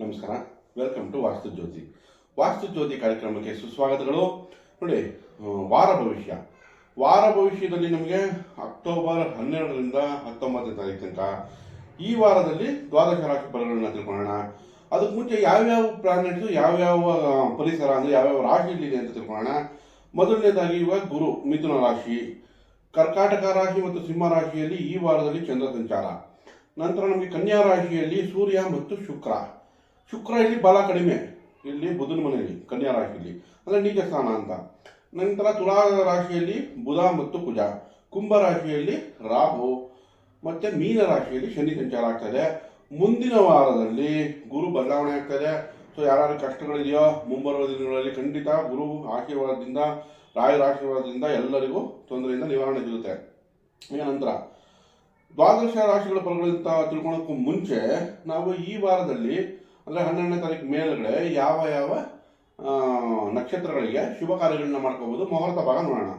ನಮಸ್ಕಾರ. Welcome to ವಾಸ್ತು ಜ್ಯೋತಿ. ವಾಸ್ತು ಜ್ಯೋತಿ ಕಾರ್ಯಕ್ರಮಕ್ಕೆ ಸುಸ್ವಾಗತಗಳು. ನೋಡಿ ವಾರ ಭವಿಷ್ಯ. ವಾರ ಭವಿಷ್ಯದಲ್ಲಿ ನಮಗೆ ಅಕ್ಟೋಬರ್ ಹನ್ನೆರಡರಿಂದ ಹತ್ತೊಂಬತ್ತನೇ ತಾರೀಕು ತನಕ ಈ ವಾರದಲ್ಲಿ ದ್ವಾದಶ ರಾಶಿ ಫಲಗಳನ್ನ ತಿಳ್ಕೊಳ್ಳೋಣ. ಅದಕ್ಕೆ ಮುಂಚೆ ಯಾವ್ಯಾವ ಪ್ಲಾನೆಟ್ಸ್ ಯಾವ್ಯಾವ ಪರಿಸರ ಅಂದರೆ ಯಾವ್ಯಾವ ರಾಶಿಯಲ್ಲಿದೆ ಅಂತ ತಿಳ್ಕೊಳ್ಳೋಣ. ಮೊದಲನೇದಾಗಿ ಇವಾಗ ಗುರು, ಮಿಥುನ ರಾಶಿ. ಕರ್ಕಾಟಕ ರಾಶಿ ಮತ್ತು ಸಿಂಹ ರಾಶಿಯಲ್ಲಿ ಈ ವಾರದಲ್ಲಿ ಚಂದ್ರ ಸಂಚಾರ. ನಂತರ ನಮಗೆ ಕನ್ಯಾ ರಾಶಿಯಲ್ಲಿ ಸೂರ್ಯ ಮತ್ತು ಶುಕ್ರ. ಶುಕ್ರ ಇಲ್ಲಿ ಬಲ ಕಡಿಮೆ. ಇಲ್ಲಿ ಬುಧನ ಮನೆಯಲ್ಲಿ, ಕನ್ಯಾ ರಾಶಿಯಲ್ಲಿ. ಅಂದರೆ ನೀಚ ಸ್ಥಾನ ಅಂತ. ನಂತರ ತುಲಾ ರಾಶಿಯಲ್ಲಿ ಬುಧ ಮತ್ತು ಕುಜ. ಕುಂಭ ರಾಶಿಯಲ್ಲಿ ರಾಹು. ಮತ್ತೆ ಮೀನ ರಾಶಿಯಲ್ಲಿ ಶನಿ ಸಂಚಾರ ಆಗ್ತದೆ. ಮುಂದಿನ ವಾರದಲ್ಲಿ ಗುರು ಬದಲಾವಣೆ ಆಗ್ತದೆ. ಸೊ ಯಾರ್ಯಾರು ಕಷ್ಟಗಳಿದೆಯೋ, ಮುಂಬರುವ ದಿನಗಳಲ್ಲಿ ಖಂಡಿತ ಗುರು ಆಶೀರ್ವಾದದಿಂದ, ರಾಯರ ಆಶೀರ್ವಾದದಿಂದ ಎಲ್ಲರಿಗೂ ತೊಂದರೆಯಿಂದ ನಿವಾರಣೆ ಸಿಗುತ್ತೆ. ಈಗ ನಂತರ, ದ್ವಾದಶ ರಾಶಿಗಳ ಫಲಗಳಂತ ತಿಳ್ಕೊಳ್ಳೋಕ್ಕೂ ಮುಂಚೆ, ನಾವು ಈ ವಾರದಲ್ಲಿ ಅಂದರೆ ಹನ್ನೆರಡನೇ ತಾರೀಕು ಮೇಲ್ಗಡೆ ಯಾವ ಯಾವ ನಕ್ಷತ್ರಗಳಿಗೆ ಶುಭ ಕಾರ್ಯಗಳನ್ನ ಮಾಡ್ಕೋಬೋದು. ಮುಹೂರ್ತ ಭಾಗ ನೋಡೋಣ.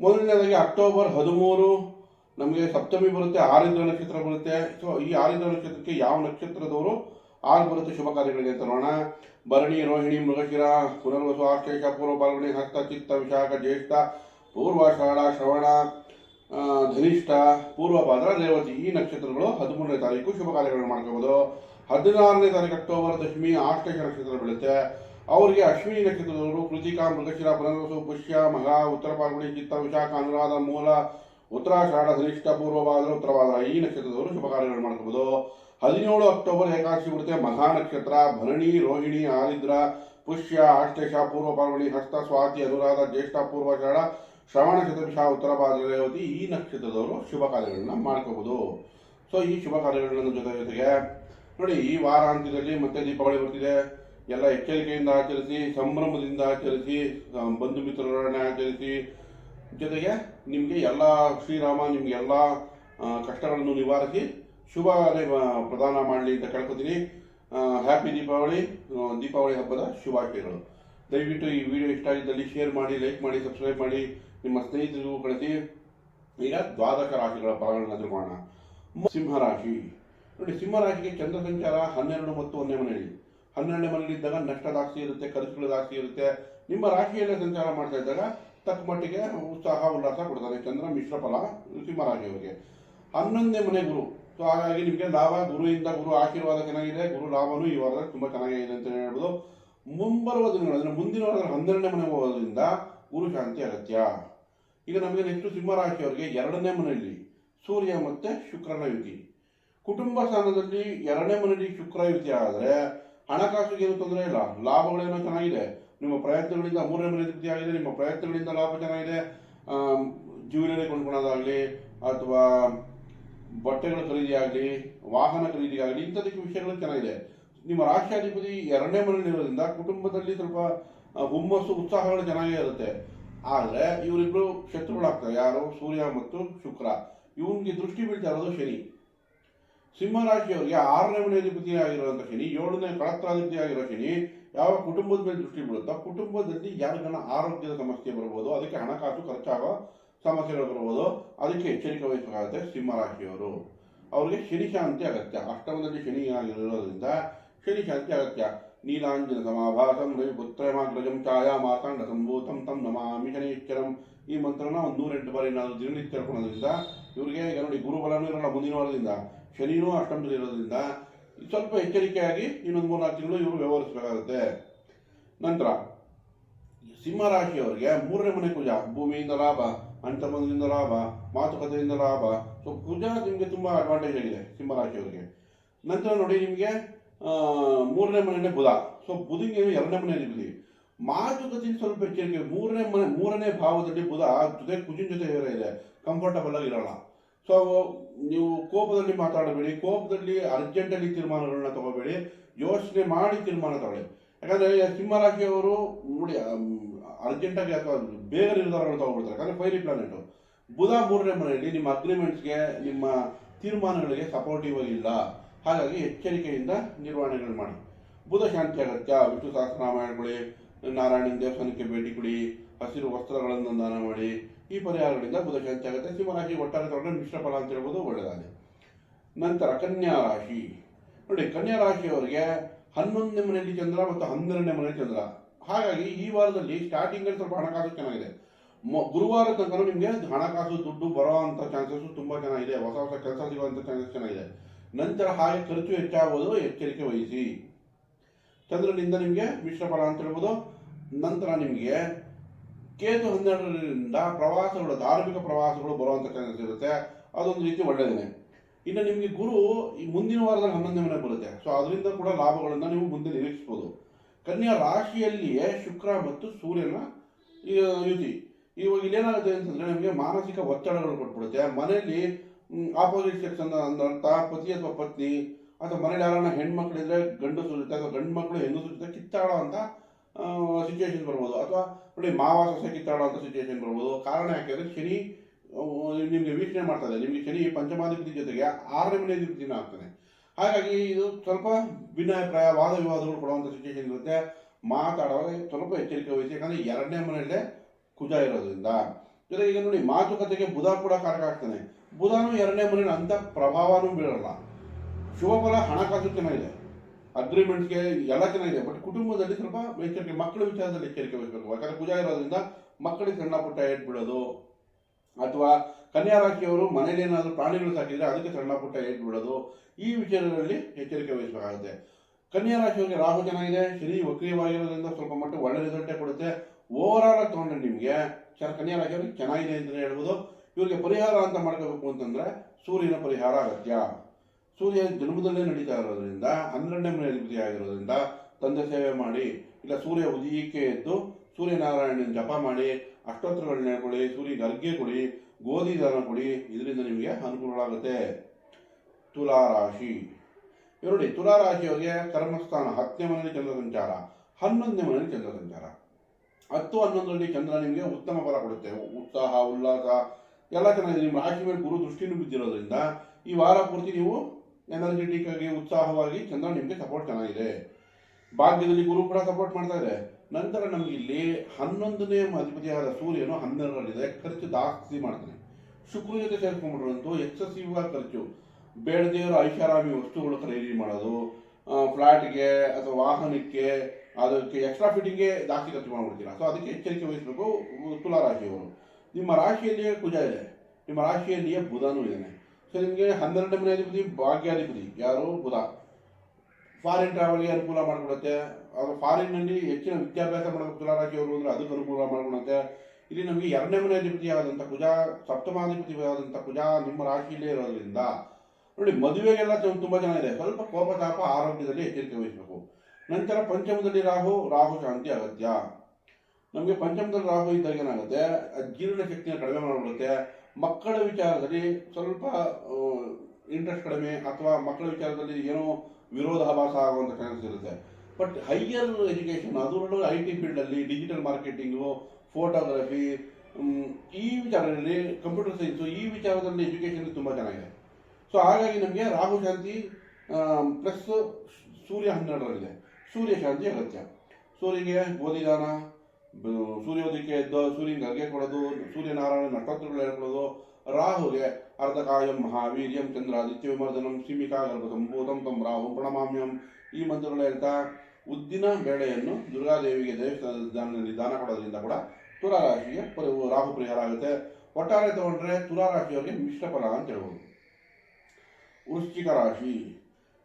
ಮೊದಲನೇದಾಗಿ ಅಕ್ಟೋಬರ್ ಹದಿಮೂರು ನಮಗೆ ಸಪ್ತಮಿ ಬರುತ್ತೆ, ಆರಿದ್ರ ನಕ್ಷತ್ರ ಬರುತ್ತೆ. ಸೊ ಈ ಆರಿದ್ರ ನಕ್ಷತ್ರಕ್ಕೆ ಯಾವ ನಕ್ಷತ್ರದವರು ಆರು ಬರುತ್ತೆ ಶುಭ ಕಾರ್ಯಗಳಿಗೆ ಅಂತ ನೋಡೋಣ. ಭರಣಿ, ರೋಹಿಣಿ, ಮೃಗಶಿರ, ಪುನರ್ವಸು ಆಶ್ಲೇಷ ಪೂರ್ವ ಪಾಲ್ಗುಣಿ ಹಸ್ತ, ಚಿತ್ತ, ವಿಶಾಖ, ಜ್ಯೇಷ್ಠ ಪೂರ್ವಾಷಾಢ ಶ್ರವಣ ಧನಿಷ್ಠ ಪೂರ್ವಭಾದ್ರ ರೇವತಿ ಈ ನಕ್ಷತ್ರಗಳು ಹದಿಮೂರನೇ ತಾರೀಕು ಶುಭ ಕಾರ್ಯಗಳನ್ನು ಮಾಡ್ಕೋಬಹುದು ಹದಿನಾರನೇ ತಾರೀಕು ಅಕ್ಟೋಬರ್ ದಶಮಿ ಆಷ್ಟಕ ನಕ್ಷತ್ರ ಬೀಳುತ್ತೆ. ಅವರಿಗೆ ಅಶ್ವಿನಿ ನಕ್ಷತ್ರದವರು ಕೃತಿಕಾ, ಮೃಗಶಿರ ಪುನರ್ವಸು ಪುಷ್ಯ, ಮಗ, ಉತ್ತರ ಪಾಲ್ಗುಣಿ ಚಿತ್ತ, ವಿಶಾಖ, ಅನುರಾಧ, ಮೂಲ, ಉತ್ತರಾಷಾಢ ಧನಿಷ್ಠ ಪೂರ್ವವಾದ ಉತ್ತರವಾದ ಈ ನಕ್ಷತ್ರದವರು ಶುಭ ಕಾರ್ಯಗಳನ್ನು ಮಾಡ್ಕೋಬಹುದು ಹದಿನೇಳು ಅಕ್ಟೋಬರ್ ಏಕಾದಶಿ ಬರುತ್ತೆ ಮಹಾ ನಕ್ಷತ್ರ, ಭರಣಿ, ರೋಹಿಣಿ ಆರಿದ್ರ ಪುಷ್ಯ ಆಶ್ಲೇಷ ಪೂರ್ವ ಪಾಲ್ಗುಣಿ ಹಸ್ತ, ಸ್ವಾತಿ, ಅನುರಾಧ, ಜ್ಯೇಷ್ಠ, ಪೂರ್ವಾಷಾಢ, ಶ್ರವಣ ಚತುರ್ಷ ಉತ್ತರ ಭಾದ್ರ ರೇವತಿ ಈ ನಕ್ಷತ್ರದವರು ಶುಭ ಕಾರ್ಯಗಳನ್ನು ಮಾಡ್ಕೋಬಹುದು ಸೊ ಈ ಶುಭ ಕಾರ್ಯಗಳನ್ನು ಜೊತೆ ಜೊತೆಗೆ ನೋಡಿ, ಈ ವಾರಾಂತ್ಯದಲ್ಲಿ ಮತ್ತೆ ದೀಪಾವಳಿ ಬರ್ತಿದೆ. ಎಲ್ಲ ಎಚ್ಚರಿಕೆಯಿಂದ ಆಚರಿಸಿ, ಸಂಭ್ರಮದಿಂದ ಆಚರಿಸಿ ಬಂಧು ಮಿತ್ರರನ್ನ ಆಚರಿಸಿ. ಜೊತೆಗೆ ನಿಮಗೆ ಎಲ್ಲ ಶ್ರೀರಾಮ, ನಿಮಗೆ ಎಲ್ಲ ಕಷ್ಟಗಳನ್ನು ನಿವಾರಿಸಿ ಶುಭ ಪ್ರದಾನ ಮಾಡಲಿ ಅಂತ ಕೇಳ್ಕೊತೀನಿ. ಹ್ಯಾಪಿ ದೀಪಾವಳಿ ದೀಪಾವಳಿ ಹಬ್ಬದ ಶುಭಾಶಯಗಳು. ದಯವಿಟ್ಟು ಈ ವಿಡಿಯೋ ಇಷ್ಟ ಆಗಿದ್ದಲ್ಲಿ ಶೇರ್ ಮಾಡಿ ಲೈಕ್ ಮಾಡಿ ಸಬ್ಸ್ಕ್ರೈಬ್ ಮಾಡಿ. ನಿಮ್ಮ ಸ್ನೇಹಿತರಿಗೂ ಕಳಿಸಿ. ಈಗ ದ್ವಾದಶ ರಾಶಿಗಳ ಫಲಗಳನ್ನ ಸಿಂಹ ಸಿಂಹರಾಶಿ ನೋಡಿ ಸಿಂಹರಾಶಿಗೆ ಚಂದ್ರ ಸಂಚಾರ ಹನ್ನೆರಡು ಮತ್ತು ಒಂದನೇ ಮನೆಯಲ್ಲಿ. ಹನ್ನೆರಡನೇ ಮನೆಯಲ್ಲಿ ಇದ್ದಾಗ ನಷ್ಟ ಜಾಸ್ತಿ ಇರುತ್ತೆ ಖರ್ಚುಗಳು ಜಾಸ್ತಿ ಇರುತ್ತೆ. ನಿಮ್ಮ ರಾಶಿಯಲ್ಲೇ ಸಂಚಾರ ಮಾಡ್ತಾ ಇದ್ದಾಗ ತಕ್ಕ ಮಟ್ಟಿಗೆ ಉತ್ಸಾಹ, ಉಲ್ಲಾಸ ಕೊಡ್ತಾರೆ ಚಂದ್ರ ಮಿಶ್ರ ಫಲ ಸಿಂಹರಾಶಿಯವರಿಗೆ ಹನ್ನೊಂದನೇ ಮನೆ ಗುರು. ಸೊ ಹಾಗಾಗಿ ನಿಮಗೆ ಲಾಭ, ಗುರುವಿಂದ ಗುರು ಆಶೀರ್ವಾದ ಚೆನ್ನಾಗಿದೆ, ಗುರು ಲಾಭನೂ ಈ ವಾರದಲ್ಲಿ ತುಂಬ ಚೆನ್ನಾಗಿದೆ ಅಂತ ಹೇಳ್ಬೋದು. ಮುಂಬರುವ ದಿನಗಳು, ಅಂದರೆ ಮುಂದಿನ ವಾರದಲ್ಲಿ ಹನ್ನೆರಡನೇ ಮನೆ ಹೋಗೋದ್ರಿಂದ ಗುರು ಶಾಂತಿ ಅಗತ್ಯ. ಈಗ ನಮಗೆ ನೆಕ್ಸ್ಟ್ ಸಿಂಹರಾಶಿಯವರಿಗೆ ಎರಡನೇ ಮನೆಯಲ್ಲಿ ಸೂರ್ಯ ಮತ್ತು ಶುಕ್ರನ ಯುತಿ. ಕುಟುಂಬ ಸ್ಥಾನದಲ್ಲಿ ಎರಡನೇ ಮನೆಯಲ್ಲಿ ಶುಕ್ರ ಯುತಿ ಆದರೆ ಹಣಕಾಸಿಗೆ ಏನು ತೊಂದರೆ ಇಲ್ಲ. ಲಾಭಗಳೇನೋ ಚೆನ್ನಾಗಿದೆ. ನಿಮ್ಮ ಪ್ರಯತ್ನಗಳಿಂದ ಮೂರನೇ ಮನೆ ಯುತಿ ಆಗಿದೆ, ನಿಮ್ಮ ಪ್ರಯತ್ನಗಳಿಂದ ಲಾಭ ಚೆನ್ನಾಗಿದೆ. ಜ್ಯುವೆಲರಿ ಕೊಂಡ್ಕೊಳ್ಳೋದಾಗಲಿ ಅಥವಾ ಬಟ್ಟೆಗಳ ಖರೀದಿಯಾಗಲಿ, ವಾಹನ ಖರೀದಿಯಾಗಲಿ ಇಂಥದಕ್ಕೆ ವಿಷಯಗಳು ಚೆನ್ನಾಗಿದೆ. ನಿಮ್ಮ ರಾಷ್ಟ್ರಾಧಿಪತಿ ಎರಡನೇ ಮನೆಯಲ್ಲಿ ಇರೋದ್ರಿಂದ ಕುಟುಂಬದಲ್ಲಿ ಸ್ವಲ್ಪ ಹುಮ್ಮಸ್ಸು, ಉತ್ಸಾಹಗಳು ಚೆನ್ನಾಗೇ ಇರುತ್ತೆ. ಆದರೆ ಇವರಿಬ್ಬರು ಶತ್ರುಗಳಾಗ್ತಾರೆ. ಯಾರು? ಸೂರ್ಯ ಮತ್ತು ಶುಕ್ರ. ಇವನಿಗೆ ದೃಷ್ಟಿ ಬೀಳ್ತಾ ಇರೋದು ಶನಿ. ಸಿಂಹರಾಶಿಯವರಿಗೆ ಆರನೇ ಮನೆ ಅಧಿಪತಿ ಆಗಿರುವಂಥ ಶನಿ ಏಳನೇ ಕಳತ್ರಾಧಿಪತಿ ಆಗಿರೋ ಶನಿ ಯಾವ ಕುಟುಂಬದ ಮೇಲೆ ದೃಷ್ಟಿ ಬೀಳುತ್ತೋ, ಕುಟುಂಬದಲ್ಲಿ ಯಾರಿಗಾನ ಆರೋಗ್ಯದ ಸಮಸ್ಯೆ ಬರ್ಬೋದು, ಅದಕ್ಕೆ ಹಣಕಾಸು ಖರ್ಚಾಗೋ ಸಮಸ್ಯೆಗಳು ಬರ್ಬೋದು, ಅದಕ್ಕೆ ಎಚ್ಚರಿಕೆ ವಹಿಸಬೇಕಾಗುತ್ತೆ ಸಿಂಹರಾಶಿಯವರು ಅವರಿಗೆ ಶನಿ ಶಾಂತಿ ಅಗತ್ಯ. ಅಷ್ಟಮದಲ್ಲಿ ಶನಿ ಆಗಿರೋದ್ರಿಂದ ಶನಿ ಶಾಂತಿ ಅಗತ್ಯ. ನೀಲಾಂಜನ ಸಮಾಭಾಸಂ ರವಿ ಪುತ್ರಮಾಗ್ರಜಂ ಛಾಯಾ ಮಾತಾಂಡ ಸಂಭೂತಂ ತಂ ನಮಾಮಿ ಶನೀಶ್ವರಂ ಈ ಮಂತ್ರನ ಒಂದು ನೂರೆಂಟು ಬಾರಿ ನಾನು ದಿನನಿತ್ಯ ಹೇಳ್ಕೊಳ್ಳೋದ್ರಿಂದ ಇವರಿಗೆ ಎರಡು ನೋಡಿ ಗುರುಬಲನೂ ಇರಲ್ಲ ಮುಂದಿನ ವಾರದಿಂದ. ಶನಿನೂ ಅಷ್ಟಮದಲ್ಲಿ ಇರೋದ್ರಿಂದ ಸ್ವಲ್ಪ ಎಚ್ಚರಿಕೆಯಾಗಿ ಇನ್ನೊಂದು ಮೂರ್ನಾಲ್ಕು ತಿಂಗಳು ಇವರು ವ್ಯವಹರಿಸಬೇಕಾಗುತ್ತೆ. ನಂತರ ಸಿಂಹರಾಶಿಯವರಿಗೆ ಮೂರನೇ ಮನೆ ಕುಜ ಭೂಮಿಯಿಂದ ಲಾಭ ಅಂತರ್ಮನದಿಂದ ಲಾಭ, ಮಾತುಕತೆಯಿಂದ ಲಾಭ, ಸೊ ಕುಜ ನಿಮಗೆ ತುಂಬ ಅಡ್ವಾಂಟೇಜ್ ಆಗಿದೆ ಸಿಂಹರಾಶಿಯವರಿಗೆ. ನಂತರ ನೋಡಿ ನಿಮಗೆ ಮೂರನೇ ಮನೆಯೇ ಬುಧ. ಸೊ ಬುಧಿಗೆ ಎರಡನೇ ಮನೆಯಲ್ಲಿ ಬುಧಿ ಮಾತುಕತೆ ಸ್ವಲ್ಪ ಎಚ್ಚರಿಕೆ, ಮೂರನೇ ಮನೆ, ಮೂರನೇ ಭಾವದಲ್ಲಿ ಬುಧ ಜೊತೆ ಕುಜಿನ ಜೊತೆ ಇದೆ. ಕಂಫರ್ಟಬಲ್ ಆಗಿ ಇರಲ್ಲ. ಸೊ ನೀವು ಕೋಪದಲ್ಲಿ ಮಾತಾಡಬೇಡಿ, ಕೋಪದಲ್ಲಿ ಅರ್ಜೆಂಟಲ್ಲಿ ತೀರ್ಮಾನಗಳನ್ನ ತಗೋಬೇಡಿ, ಯೋಚನೆ ಮಾಡಿ ತೀರ್ಮಾನ ತಗೊಳ್ಳಿ. ಯಾಕಂದ್ರೆ ಸಿಂಹರಾಶಿಯವರು ನೋಡಿ ಅರ್ಜೆಂಟಾಗಿ ಅಥವಾ ಬೇಗ ನಿರ್ಧಾರಗಳನ್ನು ತಗೊಳ್ತಾರೆ ಯಾಕಂದ್ರೆ ಫೈರಿ ಪ್ಲಾನೆಟ್ ಬುಧ ಮೂರನೇ ಮನೆಯಲ್ಲಿ ನಿಮ್ಮ ಅಗ್ರಿಮೆಂಟ್ಸ್ಗೆ ನಿಮ್ಮ ತೀರ್ಮಾನಗಳಿಗೆ ಸಪೋರ್ಟಿವ್ ಇಲ್ಲ. ಹಾಗಾಗಿ ಎಚ್ಚರಿಕೆಯಿಂದ ನಿರ್ವಹಣೆಗಳು ಮಾಡಿ. ಬುಧ ಶಾಂತಿ ಅಗತ್ಯ. ವಿಷ್ಣು ಸಹಸ್ರನಾಮ ಹೇಳ್ಕೊಳ್ಳಿ ನಾರಾಯಣನ ದೇವಸ್ಥಾನಕ್ಕೆ ಭೇಟಿ ಕೊಡಿ ಹಸಿರು ವಸ್ತ್ರಗಳನ್ನು ದಾನ ಮಾಡಿ, ಈ ಪರಿಹಾರಗಳಿಂದ ಬುಧ ಶಾಂತಿ ಆಗುತ್ತೆ ಸಿಂಹರಾಶಿ ಒಟ್ಟಾರೆ ತಗೊಂಡ್ರೆ ಮಿಶ್ರ ಫಲ ಅಂತ ಹೇಳ್ಬೋದು ಒಳ್ಳೆಯದಾಗಿದೆ ನಂತರ ಕನ್ಯಾ ರಾಶಿ. ನೋಡಿ, ಕನ್ಯಾ ರಾಶಿಯವರಿಗೆ ಹನ್ನೊಂದನೇ ಮನೆಯಲ್ಲಿ ಚಂದ್ರ ಮತ್ತು ಹನ್ನೆರಡನೇ ಮನೆಯಲ್ಲಿ ಚಂದ್ರ. ಹಾಗಾಗಿ ಈ ವಾರದಲ್ಲಿ ಸ್ಟಾರ್ಟಿಂಗ್ ಅಲ್ಲಿ ಸ್ವಲ್ಪ ಹಣಕಾಸು ಚೆನ್ನಾಗಿದೆ. ಗುರುವಾರ ತನಕ ನಿಮಗೆ ಹಣಕಾಸು, ದುಡ್ಡು ಬರೋ ಅಂತ ಚಾನ್ಸಸ್ ತುಂಬಾ ಚೆನ್ನಾಗಿದೆ. ಹೊಸ ಹೊಸ ಕೆಲಸ ಸಿಗುವಂತ ಚಾನ್ಸಸ್ ಚೆನ್ನಾಗಿದೆ. ನಂತರ ಹಾಗೆ ಖರ್ಚು ಹೆಚ್ಚಾಗುವುದು ಎಚ್ಚರಿಕೆ ವಹಿಸಿ. ಚಂದ್ರನಿಂದ ನಿಮಗೆ ಮಿಶ್ರ ಫಲ ಅಂತ ಹೇಳ್ಬೋದು ನಂತರ ನಿಮಗೆ ಕೇತು ಹನ್ನೆರಡರಿಂದ ಪ್ರವಾಸಗಳು, ಧಾರ್ಮಿಕ ಪ್ರವಾಸಗಳು ಬರುವಂಥ ಚಾನ್ಸಸ್ ಇರುತ್ತೆ. ಅದೊಂದು ರೀತಿ ಒಳ್ಳೆಯದೇ ಇನ್ನು ನಿಮಗೆ ಗುರು ಈ ಮುಂದಿನ ವಾರದಲ್ಲಿ ಹನ್ನೊಂದನೇ ಮನೆ ಬರುತ್ತೆ. ಸೊ ಅದರಿಂದ ಕೂಡ ಲಾಭಗಳನ್ನು ನೀವು ಮುಂದೆ ನಿರೀಕ್ಷಿಸ್ಬೋದು. ಕನ್ಯಾ ರಾಶಿಯಲ್ಲಿಯೇ ಶುಕ್ರ ಮತ್ತು ಸೂರ್ಯನ ಯುತಿ. ಇವಾಗ ಇಲ್ಲೇನಾಗುತ್ತೆ ಅಂತಂದ್ರೆ ನಿಮಗೆ ಮಾನಸಿಕ ಒತ್ತಡಗಳು ಕೊಟ್ಬಿಡುತ್ತೆ. ಮನೆಯಲ್ಲಿ ಆಪೋಸಿಟ್ ಸೆಕ್ಸ್ ಅಂತ ಅಂದರ್ಥ ಪತಿ ಅಥವಾ ಪತ್ನಿ, ಅಥವಾ ಮನೇಲಿ ಯಾರನ್ನ ಹೆಣ್ಮಕ್ಳಿದ್ರೆ ಗಂಡು ಸುರಿತ ಅಥವಾ ಗಂಡು ಮಕ್ಕಳು ಹೆಣ್ಣು ಸುರಿತ ಕಿತ್ತಾಡೋ ಅಂತ ಸಿಚುವೇಶನ್ ಬರ್ಬೋದು. ಅಥವಾ ನೋಡಿ ಮಾವ ಸೊಸೆ ಅಂತ ಸಿಚುವೇಶನ್ ಬರ್ಬೋದು. ಕಾರಣ ಯಾಕೆಂದ್ರೆ ಶನಿ ನಿಮಗೆ ವೀಕ್ಷಣೆ ಮಾಡ್ತಾ ಇದೆ. ನಿಮಗೆ ಶನಿ ಪಂಚಮಾಧಿಪತಿ ಜೊತೆಗೆ ಆರನೇ ಮನೆ ದಿನ ಆಗ್ತಾನೆ. ಹಾಗಾಗಿ ಇದು ಸ್ವಲ್ಪ ಭಿನ್ನಾಭಿಪ್ರಾಯ, ವಾದ ವಿವಾದಗಳು ಕೊಡುವಂಥ ಸಿಚುವೇಶನ್ ಇರುತ್ತೆ. ಮಾತಾಡುವಾಗ ಸ್ವಲ್ಪ ಎಚ್ಚರಿಕೆ ವಹಿಸಿ. ಯಾಕಂದರೆ ಎರಡನೇ ಮನೆಯಲ್ಲೇ ಕುಜ ಇರೋದ್ರಿಂದ. ಜೊತೆಗೆ ಈಗ ನೋಡಿ, ಮಾತುಕತೆಗೆ ಬುಧ ಕೂಡ ಕಾರಕ ಆಗ್ತಾನೆ. ಬುಧನೂ ಎರಡನೇ ಮನೆಯ ಅಂಥ ಪ್ರಭಾವನೂ ಬೀಳಲ್ಲ. ಶುಭ ಫಲ ಹಣಕಾಸು ಚೆನ್ನಾಗಿದೆ ಅಗ್ರಿಮೆಂಟ್ಗೆ ಎಲ್ಲ ಚೆನ್ನಾಗಿದೆ ಬಟ್ ಕುಟುಂಬದಲ್ಲಿ ಸ್ವಲ್ಪ ಎಚ್ಚರಿಕೆ ಮಕ್ಕಳ ವಿಚಾರದಲ್ಲಿ ಎಚ್ಚರಿಕೆ ವಹಿಸಬೇಕು. ಯಾಕಂದ್ರೆ ಪೂಜಾ ಇರೋದ್ರಿಂದ ಮಕ್ಕಳಿಗೆ ಸಣ್ಣ ಪುಟ್ಟ ಏಟ್ ಬೀಳೋದು ಅಥವಾ ಕನ್ಯಾ ರಾಶಿಯವರು ಮನೇಲಿ ಏನಾದರೂ ಪ್ರಾಣಿಗಳು ಸಾಕಿದ್ರೆ ಅದಕ್ಕೆ ಸಣ್ಣ ಪುಟ್ಟ ಏಟ್ ಬೀಳೋದು ಈ ವಿಚಾರದಲ್ಲಿ ಎಚ್ಚರಿಕೆ ವಹಿಸಬೇಕಾಗುತ್ತೆ. ಕನ್ಯಾ ರಾಶಿಯವರಿಗೆ ರಾಹು ಚೆನ್ನಾಗಿದೆ ಶನಿ ವಕ್ರೀಯವಾಗಿರೋದ್ರಿಂದ ಸ್ವಲ್ಪ ಮಟ್ಟಿಗೆ ಒಳ್ಳೆ ರಿಸಲ್ಟೇ ಕೊಡುತ್ತೆ. ಓವರ್ ಆಲ್ ತಗೊಂಡ್ರೆ ನಿಮಗೆ ಕನ್ಯಾ ರಾಶಿಯವರಿಗೆ ಚೆನ್ನಾಗಿದೆ ಅಂತಲೇ ಹೇಳ್ಬೋದು. ಇವರಿಗೆ ಪರಿಹಾರ ಅಂತ ಮಾಡ್ಕೋಬೇಕು ಅಂತಂದ್ರೆ ಸೂರ್ಯನ ಪರಿಹಾರ ಅಗತ್ಯ. ಸೂರ್ಯ ಜನ್ಮದಲ್ಲೇ ನಡೀತಾ ಇರೋದ್ರಿಂದ ಹನ್ನೆರಡನೇ ಮನೆಯಲ್ಲಿ ಅಧಿಪತಿ ಆಗಿರೋದ್ರಿಂದ ತಂದೆ ಸೇವೆ ಮಾಡಿ, ಇಲ್ಲ ಸೂರ್ಯ ಉದಯಕ್ಕೆ ಎದ್ದು ಸೂರ್ಯನಾರಾಯಣನ ಜಪ ಮಾಡಿ ಅಷ್ಟೋತ್ತರಗಳನ್ನ ಕೊಡಿ ಸೂರ್ಯ ಅರ್ಘ್ಯ ಕೊಡಿ, ಗೋಧಿ ದಾನ ಕೊಡಿ, ಇದರಿಂದ ನಿಮಗೆ ಅನುಕೂಲಗಳಾಗುತ್ತೆ. ತುಲಾ ರಾಶಿ ತುಲಾರಾಶಿಯವರಿಗೆ ಕರ್ಮಸ್ಥಾನ, ಹತ್ತನೇ ಮನೆಯಲ್ಲಿ ಚಂದ್ರ ಸಂಚಾರ, ಹನ್ನೊಂದನೇ ಮನೆಯಲ್ಲಿ ಚಂದ್ರ ಸಂಚಾರ. ಹತ್ತು, ಹನ್ನೊಂದರಲ್ಲಿ ಚಂದ್ರ ನಿಮಗೆ ಉತ್ತಮ ಫಲ ಕೊಡುತ್ತೆ. ಉತ್ಸಾಹ, ಉಲ್ಲಾಸ, ಎಲ್ಲ ಚೆನ್ನಾಗಿದೆ. ನಿಮ್ಮ ರಾಶಿ ಮೇಲೆ ಗುರು ದೃಷ್ಟಿನೂ ಬಿದ್ದಿರೋದ್ರಿಂದ ಈ ವಾರ ಪೂರ್ತಿ ನೀವು ಎನರ್ಜೆಟಿಕ್ ಆಗಿ ಉತ್ಸಾಹವಾಗಿ ಚಂದ್ರ ನಿಮಗೆ ಸಪೋರ್ಟ್ ಚೆನ್ನಾಗಿದೆ. ಭಾಗ್ಯದಲ್ಲಿ ಗುರು ಕೂಡ ಸಪೋರ್ಟ್ ಮಾಡ್ತಾ ಇದೆ ನಂತರ ನಮ್ಗೆ ಇಲ್ಲಿ ಹನ್ನೊಂದನೇ ಅಧಿಪತಿಯಾದ ಸೂರ್ಯನು ಹನ್ನೆರಡರಲ್ಲಿದೆ, ಖರ್ಚು ಜಾಸ್ತಿ ಮಾಡ್ತಾನೆ. ಶುಕ್ರ ಜೊತೆ ಸೇರ್ಕೊಂಡ್ಬಿಟ್ರಂತೂ ಎಕ್ಸಸಿವ್ ಆಗಿ ಖರ್ಚು. ಬೇಡದೇವರ ಐಷಾರಾಮಿ ವಸ್ತುಗಳು ಖರೀದಿ ಮಾಡೋದು ಫ್ಲಾಟ್ಗೆ ಅಥವಾ ವಾಹನಕ್ಕೆ ಅದಕ್ಕೆ ಎಕ್ಸ್ಟ್ರಾ ಫಿಟ್ಟಿಂಗ್ಗೆ ಜಾಸ್ತಿ ಖರ್ಚು ಮಾಡ್ಬಿಡ್ತೀರಾ? ಸೊ ಅದಕ್ಕೆ ಎಚ್ಚರಿಕೆ ವಹಿಸಬೇಕು ತುಲಾ ರಾಶಿಯವರು. ನಿಮ್ಮ ರಾಶಿಯಲ್ಲಿಯೇ ಕುಜ ಇದೆ. ನಿಮ್ಮ ರಾಶಿಯಲ್ಲಿಯೇ ಬುಧನೂ ಇದ್ದಾನೆ. ನಿಮಗೆ ಹನ್ನೆರಡನೇ ಮನೆ ಅಧಿಪತಿ, ಭಾಗ್ಯಾಧಿಪತಿ, ಯಾರು ಬುಧ. ಫಾರಿನ್ ಟ್ರಾವೆಲ್ಗೆ ಅನುಕೂಲ ಮಾಡಿಕೊಡುತ್ತೆ. ಅದು ಫಾರಿನ್ನಲ್ಲಿ ಹೆಚ್ಚಿನ ವಿದ್ಯಾಭ್ಯಾಸ ಮಾಡಬೇಕು ತುಲಾರಾಶಿಯವರು ಅಂದರೆ ಅದಕ್ಕೆ ಅನುಕೂಲ ಮಾಡಿಕೊಡುತ್ತೆ. ಇಲ್ಲಿ ನಮಗೆ ಎರಡನೇ ಮನೆ ಅಧಿಪತಿ ಆದಂಥ ಕುಜ ಸಪ್ತಮಾಧಿಪತಿ ಆದಂಥ ಕುಜ ನಿಮ್ಮ ರಾಶಿಯಲ್ಲೇ ಇರೋದ್ರಿಂದ, ನೋಡಿ ಮದುವೆಗೆಲ್ಲ ತುಂಬ ಜನ ಇದೆ. ಸ್ವಲ್ಪ ಕೋಪತಾಪ ಆರೋಗ್ಯದಲ್ಲಿ ಎಚ್ಚರಿಕೆ ವಹಿಸಬೇಕು. ನಂತರ ಪಂಚಮದಲ್ಲಿ ರಾಹು ರಾಹು ಶಾಂತಿ, ಅಗತ್ಯ. ನಮಗೆ ಪಂಚಮದಲ್ಲಿ ರಾಹು ಇದ್ದಾಗ ಏನಾಗುತ್ತೆ? ಜೀರ್ಣ ಶಕ್ತಿನ ಕಡಿಮೆ ಮಾಡಿಬಿಡುತ್ತೆ ಮಕ್ಕಳ ವಿಚಾರದಲ್ಲಿ ಸ್ವಲ್ಪ ಇಂಟ್ರೆಸ್ಟ್ ಕಡಿಮೆ ಅಥವಾ ಮಕ್ಕಳ ವಿಚಾರದಲ್ಲಿ ಏನೋ ವಿರೋಧಾಭಾಸ ಆಗುವಂಥ ಚಾನ್ಸಸ್ ಇರುತ್ತೆ. ಬಟ್ ಹೈಯರ್ ಎಜುಕೇಷನ್ ಅದರಲ್ಲೂ ಐ ಟಿ ಫೀಲ್ಡಲ್ಲಿ ಡಿಜಿಟಲ್ ಮಾರ್ಕೆಟಿಂಗು ಫೋಟೋಗ್ರಫಿ ಈ ವಿಚಾರದಲ್ಲಿ ಕಂಪ್ಯೂಟರ್ ಸೈನ್ಸು ಈ ವಿಚಾರದಲ್ಲಿ ಎಜುಕೇಷನ್ ತುಂಬ ಚೆನ್ನಾಗಿದೆ. ಸೊ ಹಾಗಾಗಿ ನಮಗೆ ರಾಹು ಶಾಂತಿ ಪ್ಲಸ್ ಸೂರ್ಯ ಹನ್ನೆರಡರಲ್ಲಿದೆ. ಸೂರ್ಯ ಶಾಂತಿ ಅಗತ್ಯ. ಸೂರ್ಯಗೆ ಗೋಧಿದಾನ ಸೂರ್ಯೋದಯಕ್ಕೆ ಎದ್ದು ಸೂರ್ಯನಿಗೆ ಗರ್ಗೆ ಕೊಡೋದು ಸೂರ್ಯನಾರಾಯಣ ನಕ್ಷತ್ರಗಳು ಹೇಳ್ಕೊಳ್ಳೋದು, ರಾಹುಗೆ ಅರ್ಧಕಾಯಂ ಮಹಾವೀರ್ಯಂ ಚಂದ್ರಾದಿತ್ಯ ವಿಮರ್ದನಂ ಸಿಮಿಕಾ ಗರ್ಭಸಂಭೂತಂ ತಂ ರಾಹು ಪ್ರಣಮಾಮ್ಯಂ. ಈ ಮಂತ್ರಗಳು ಹೇಳ್ತಾ ಉದ್ದಿನ ಬೇಳೆಯನ್ನು ದುರ್ಗಾದೇವಿಗೆ ದೇವಸ್ಥಾನದಲ್ಲಿ ದಾನ ಕೊಡೋದ್ರಿಂದ ಕೂಡ ತುಲಾ ರಾಶಿಗೆ ರಾಹು ಪರಿಹಾರ ಆಗುತ್ತೆ. ಒಟ್ಟಾರೆ ತಗೊಂಡ್ರೆ ತುಲಾ ರಾಶಿಯವರಿಗೆ ಮಿಶ್ರ ಫಲ ಅಂತ ಹೇಳ್ಬೋದು. ವೃಶ್ಚಿಕ ರಾಶಿ.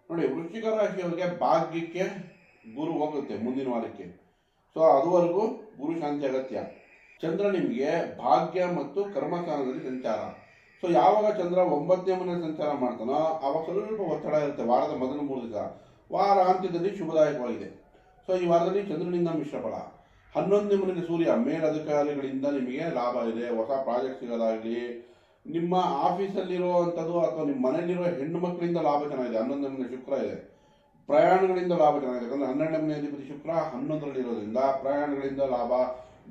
ನೋಡಿ, ವೃಶ್ಚಿಕ ರಾಶಿಯವರಿಗೆ ಭಾಗ್ಯಕ್ಕೆ ಗುರು ಹೋಗುತ್ತೆ ಮುಂದಿನ ವಾರಕ್ಕೆ. ಸೊ ಅದುವರೆಗೂ ಗುರು ಶಾಂತಿ ಅಗತ್ಯ. ಚಂದ್ರ ನಿಮಗೆ ಭಾಗ್ಯ ಮತ್ತು ಕರ್ಮಸ್ಥಾನದಲ್ಲಿ ಸಂಚಾರ. ಸೊ ಯಾವಾಗ ಚಂದ್ರ ಒಂಬತ್ತನೇ ಮನೆ ಸಂಚಾರ ಮಾಡ್ತಾನೋ ಆವಾಗ ಸ್ವಲ್ಪ ಒತ್ತಡ ಇರುತ್ತೆ. ವಾರದ ಮೊದಲ ಮೂರು ದಿವಸ. ವಾರ ಅಂತ್ಯದಲ್ಲಿ ಶುಭದಾಯಕವಾಗಿದೆ. ಸೊ ಈ ವಾರದಲ್ಲಿ ಚಂದ್ರನಿಂದ ಮಿಶ್ರ ಫಲ. ಹನ್ನೊಂದನೇ ಮನೆಗೆ ಸೂರ್ಯ, ಮೇಲಧಿಕಾರಿಗಳಿಂದ ನಿಮಗೆ ಲಾಭ ಇದೆ. ಹೊಸ ಪ್ರಾಜೆಕ್ಟ್ ಸಿಗೋದಾಗಲಿ, ನಿಮ್ಮ ಆಫೀಸಲ್ಲಿರುವಂಥದ್ದು ಅಥವಾ ನಿಮ್ಮ ಮನೆಯಲ್ಲಿರೋ ಹೆಣ್ಣು ಮಕ್ಕಳಿಂದ ಲಾಭ ಚೆನ್ನಾಗಿದೆ. ಹನ್ನೊಂದನೇ ಮನೆ ಶುಕ್ರ ಇದೆ. ಪ್ರಯಾಣಗಳಿಂದ ಲಾಭ ಚೆನ್ನಾಗಿದೆ ಯಾಕಂದ್ರೆ ಹನ್ನೆರಡನೇ ಅಧಿಪತಿ ಶುಕ್ರ, ಹನ್ನೊಂದರಲ್ಲಿ ಇರೋದ್ರಿಂದ ಪ್ರಯಾಣಗಳಿಂದ ಲಾಭ,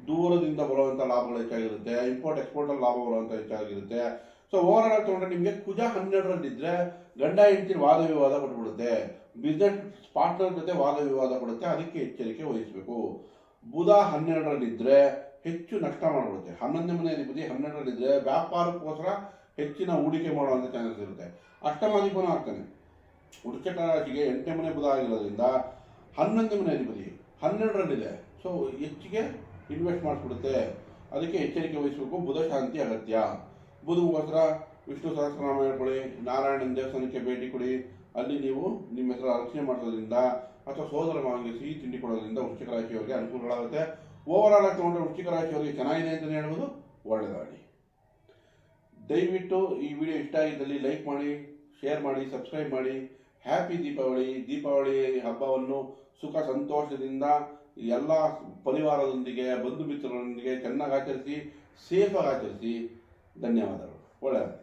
ದೂರದಿಂದ ಬರುವಂಥ ಲಾಭಗಳು ಹೆಚ್ಚಾಗಿರುತ್ತೆ. ಇಂಪೋರ್ಟ್ ಎಕ್ಸ್ಪೋರ್ಟ್ ಅಲ್ಲಿ ಲಾಭ ಬರುವಂಥ ಹೆಚ್ಚಾಗಿರುತ್ತೆ. ಸೊ ಓವರ್ ಆಲ್ ತಗೊಂಡ್ರೆ ನಿಮಗೆ ಕುಜ ಹನ್ನೆರಡರಲ್ಲಿದ್ದರೆ ಗಂಡ, ಹೆಂಡತಿ ವಾದ ವಿವಾದ ಕೊಟ್ಬಿಡುತ್ತೆ. ಬಿಸ್ನೆಸ್ ಪಾರ್ಟ್ನರ್ ಜೊತೆ ವಾದ ವಿವಾದ ಕೊಡುತ್ತೆ. ಅದಕ್ಕೆ ಎಚ್ಚರಿಕೆ ವಹಿಸಬೇಕು. ಬುಧ ಹನ್ನೆರಡರಲ್ಲಿದ್ದರೆ ಹೆಚ್ಚು ನಷ್ಟ ಮಾಡಿಬಿಡುತ್ತೆ. ಹನ್ನೊಂದನೇ ಮನೆ ಅಧಿಪತಿ ಹನ್ನೆರಡರಲ್ಲಿದ್ದರೆ ವ್ಯಾಪಾರಕ್ಕೋಸ್ಕರ ಹೆಚ್ಚಿನ ಹೂಡಿಕೆ ಮಾಡುವಂಥ ಚಾನ್ಸಸ್ ಇರುತ್ತೆ. ಅಷ್ಟಮಾಧಿಪನೂ ಆಗ್ತಾನೆ ವೃಶ್ಚಿಕ ರಾಶಿಗೆ ಎಂಟನೇ ಮನೆ ಬುಧ ಆಗಿರೋದ್ರಿಂದ ಹನ್ನೊಂದನೇ ಮನೆ ಅಧಿಪತಿ, ಹನ್ನೆರಡರಲ್ಲಿದೆ. ಸೊ ಹೆಚ್ಚಿಗೆ ಇನ್ವೆಸ್ಟ್ ಮಾಡಿಸ್ಬಿಡುತ್ತೆ. ಅದಕ್ಕೆ ಎಚ್ಚರಿಕೆ ವಹಿಸಬೇಕು. ಬುಧ ಶಾಂತಿ ಅಗತ್ಯ. ಬುಧಗೋಸ್ಕರ ವಿಷ್ಣು ಸಹಸ್ರನಾಮ ಹೇಳ್ಕೊಳ್ಳಿ ನಾರಾಯಣನ ದೇವಸ್ಥಾನಕ್ಕೆ ಭೇಟಿ ಕೊಡಿ. ಅಲ್ಲಿ ನೀವು ನಿಮ್ಮ ಹೆಸರು ರಕ್ಷಣೆ ಮಾಡೋದ್ರಿಂದ ಅಥವಾ ಸೋದರ ಮಾವಿಗೆ ಸಿಹಿ ತಿಂಡಿ ಕೊಡೋದ್ರಿಂದ ವೃಶ್ಚಿಕ ರಾಶಿಯವರಿಗೆ ಅನುಕೂಲಗಳಾಗುತ್ತೆ. ಓವರ್ ಆಲ್ ಆಗಿ ತಗೊಂಡ್ರೆ ವೃಶ್ಚಿಕ ರಾಶಿಯವರಿಗೆ ಚೆನ್ನಾಗಿದೆ ಅಂತಲೇ ಹೇಳ್ಬೋದು. ಒಳ್ಳೆಯದಾಗಲಿ ದಯವಿಟ್ಟು ಈ ವಿಡಿಯೋ ಇಷ್ಟ ಆಗಿದ್ದಲ್ಲಿ ಲೈಕ್ ಮಾಡಿ, ಶೇರ್ ಮಾಡಿ, ಸಬ್ಸ್ಕ್ರೈಬ್ ಮಾಡಿ. ಹ್ಯಾಪಿ ದೀಪಾವಳಿ ದೀಪಾವಳಿ ಹಬ್ಬವನ್ನು ಸುಖ ಸಂತೋಷದಿಂದ ಎಲ್ಲ ಪರಿವಾರದೊಂದಿಗೆ ಬಂಧು ಮಿತ್ರರೊಂದಿಗೆ ಚೆನ್ನಾಗಿ ಆಚರಿಸಿ ಸೇಫಾಗಿ ಆಚರಿಸಿ. ಧನ್ಯವಾದಗಳು. ಒಳ್ಳೆಯದು.